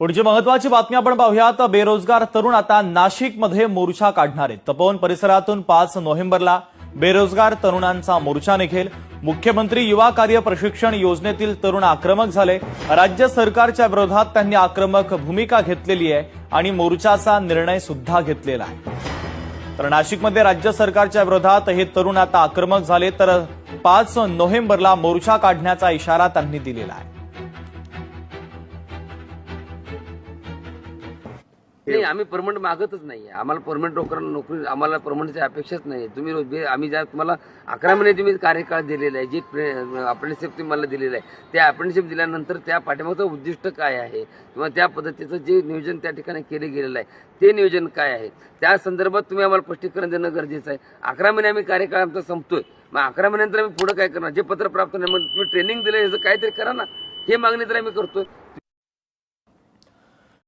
पुढची महत्वाची बातमी आपण पाहूयात. बेरोजगार तरुण आता नाशिकमध्ये मोर्चा काढणार आहेत. तपोवन परिसरातून पाच नोव्हेंबरला बेरोजगार तरुणांचा मोर्चा निघेल. मुख्यमंत्री युवा कार्य प्रशिक्षण योजनेतील तरुण आक्रमक झाले. राज्य सरकारच्या विरोधात त्यांनी आक्रमक भूमिका घेतलेली आहे आणि मोर्चाचा निर्णय सुद्धा घेतलेला आहे. तर नाशिकमध्ये राज्य सरकारच्या विरोधात हे तरुण आता आक्रमक झाले. तर पाच नोव्हेंबरला मोर्चा काढण्याचा इशारा त्यांनी दिलेला आहे. नाही आम्ही परमनंट मागतच नाही आम्हाला परमनंट नोकरी नोकरी आम्हाला परमनंटची अपेक्षाच नाही तुम्ही आम्ही ज्या तुम्हाला अकरा महिने तुम्ही कार्यकाळ दिलेला आहे जी अप्रेंटिसशिप तुम्ही मला दिलेलं आहे त्या अप्रेंटिसशिप दिल्यानंतर त्या पाठीमागचं उद्दिष्ट काय आहे? किंवा त्या पद्धतीचं जे नियोजन त्या ठिकाणी केले गेलेलं आहे ते नियोजन काय आहे? त्या संदर्भात तुम्ही आम्हाला स्पष्टीकरण देणं गरजेचं आहे. अकरा महिने आम्ही कार्यकाळ आमचा संपतोय. मग अकरा महिन्यानंतर आम्ही पुढे काय करणार? जे पत्र प्राप्त नाही मग तुम्ही ट्रेनिंग दिलं याचं काहीतरी करा ना. हे मागणी तर आम्ही करतोय.